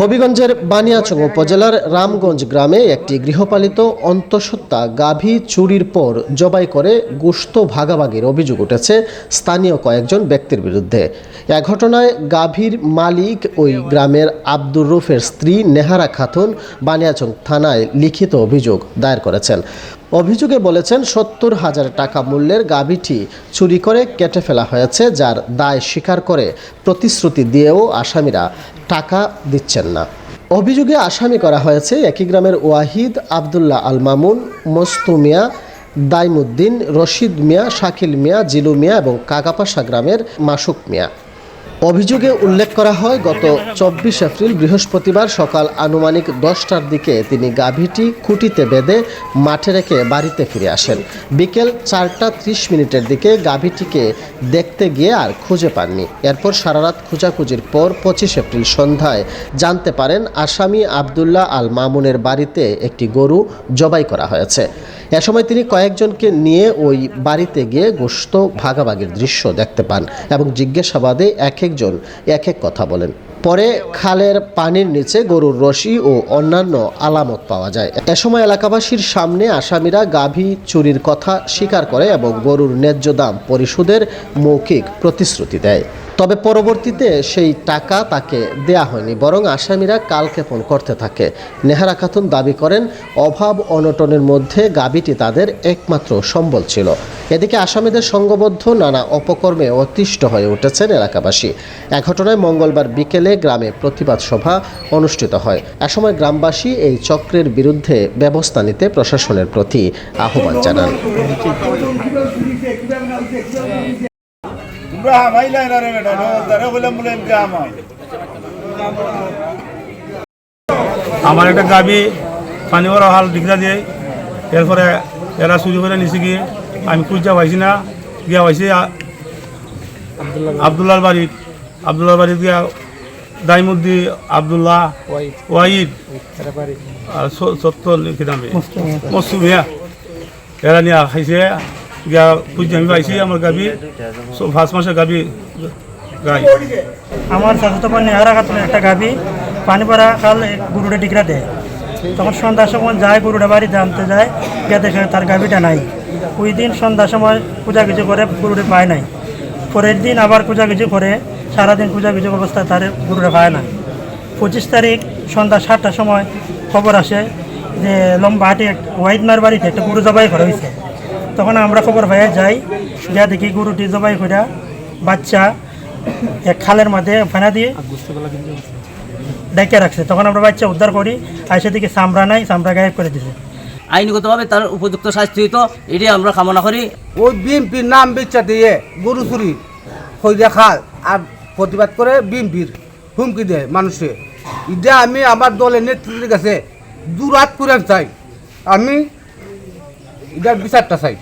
হবিগঞ্জের বানিয়াচং উপজেলার রামগঞ্জ গ্রামে একটি গৃহপালিত অন্তঃসত্ত্বা গাভী চুরির পর জবাই করে গুস্ত ভাগাভাগির অভিযোগ উঠেছে স্থানীয় কয়েকজন ব্যক্তির বিরুদ্ধে। এ ঘটনায় গাভীর মালিক ওই গ্রামের আব্দুর রুফের স্ত্রী নেহারা খাতুন বানিয়াচং থানায় লিখিত অভিযোগ দায়ের করেছেন। অভিযোগে বলেছেন, সত্তর হাজার টাকা মূল্যের গাভীটি চুরি করে কেটে ফেলা হয়েছে, যার দায় স্বীকার করে প্রতিশ্রুতি দিয়েও আসামিরা টাকা দিচ্ছেন না। অভিযোগে আসামি করা হয়েছে একই গ্রামের ওয়াহিদ আবদুল্লাহ আল মামুন মস্তু মিয়া, দাইমুদ্দিন, রশিদ মিয়া, শাকিল মিয়া, জিলু মিয়া এবং কাকাপাশা গ্রামের মাসুক মিয়া। অভিযোগে উল্লেখ করা হয়, গত চব্বিশ এপ্রিল বৃহস্পতিবার সকাল আনুমানিক দশটার দিকে তিনি গাভীটি খুঁটিতে বেঁধে মাঠে রেখে বাড়িতে ফিরে আসেন। বিকেল চারটা ত্রিশ মিনিটের দিকে গাভীটিকে দেখতে গিয়ে আর খুঁজে পাননি। এরপর সারারাত খোঁজাখুঁজির পর পঁচিশ এপ্রিল সন্ধ্যায় জানতে পারেন, আসামি আবদুল্লাহ আল মামুনের বাড়িতে একটি গরু জবাই করা হয়েছে। এ সময় তিনি কয়েকজনকে নিয়ে ওই বাড়িতে গিয়ে গোশত ভাগাভাগির দৃশ্য দেখতে পান এবং জিজ্ঞাসাবাদে এক একজন এক এক কথা বলেন। পরে খালের পানির নিচে গরুর রশি ও অন্যান্য আলামত পাওয়া যায়। এ সময় এলাকাবাসীর সামনে আসামিরা গাভী চুরির কথা স্বীকার করে এবং গরুর ন্যায্য দাম পরিশোধের মৌখিক প্রতিশ্রুতি দেয়। তবে পরবর্তীতে সেই টাকা তাকে দেয়া হয়নি, বরং আসামিরা কালক্ষেপণ করতে থাকে। নেহারা খাতুন দাবি করেন, অভাব অনটনের মধ্যে গাভীটি তাদের একমাত্র সম্বল ছিল। এদিকে আসামিদের সংঘবদ্ধ নানা অপকর্মে অতিষ্ঠ হয়ে উঠেছেন এলাকাবাসী। এ ঘটনায় মঙ্গলবার বিকেলে গ্রামে প্রতিবাদ সভা অনুষ্ঠিত হয়। এ সময় গ্রামবাসী এই চক্রের বিরুদ্ধে ব্যবস্থা নিতে প্রশাসনের প্রতি আহ্বান জানান। Ibrahim, ahí la era remera, no, daré বলে বলে Ibrahim. আমার একটা গাবি পানি ভরা হাল দিকরা দিয়ে এরপরে এরা চুরি করে নিছে গিয়ে আমি খুঁজা পাইছি না গিয়া পাইছি আবদুল্লার বাড়ি আবদুল্লার বাড়ি গিয়া দাইমুদ্দি আবদুল্লাহ ওয়াহিদ আর স- সত্য কি নামে মস্তু মিয়া। এরা নিয়ে খাইছে। পাইছি আমার গাবি পাঁচ মাসের গাবি গাই। আমার বোন নেহারা খাতুন একটা গাভী পানি ভরা খাল গরুটা ডিগরা দেয়। তখন সন্ধ্যার সময় যায়, গরুটা বাড়িতে আনতে যায়, গিয়ে দেখে তার গাভীটা নাই। ওই দিন সন্ধ্যার সময় পূজা কিছু করে গরুটা পায় নাই। পরের দিন আবার পূজা কিছু করে, সারাদিন পূজা কিছু অবস্থায় তার গরুটা পায় না পঁচিশ তারিখ সন্ধ্যা সাতটার সময় খবর আসে যে লম্বা হাটে লম্বাহাটি ওয়াইদমার বাড়িতে একটা গরু জবাই করা হয়েছে। তখন আমরা খবর পাইয়া যাই যা দেখি গরুটি জবাই করে বাচ্চা এক খালের মধ্যে ফেনা দিয়ে ডেকে রাখছে। তখন আমরা বাচ্চা উদ্ধার করি আর সেদিকে সামরা নাই সামরা গায়েব করে দিছে। আইনগতভাবে তার উপযুক্ত শাস্তি হইতো এটাই আমরা কামনা করি। ওই বিএমপির নাম বেচা দিয়ে গরু চুরি হইয়া খাল আর প্রতিবাদ করে বিএমপির হুমকি দেয় মানুষে। এটা আমি আমার দলের নেতৃত্বের কাছে দুরাত করে চাই। আমি এটার বিচারটা চাই।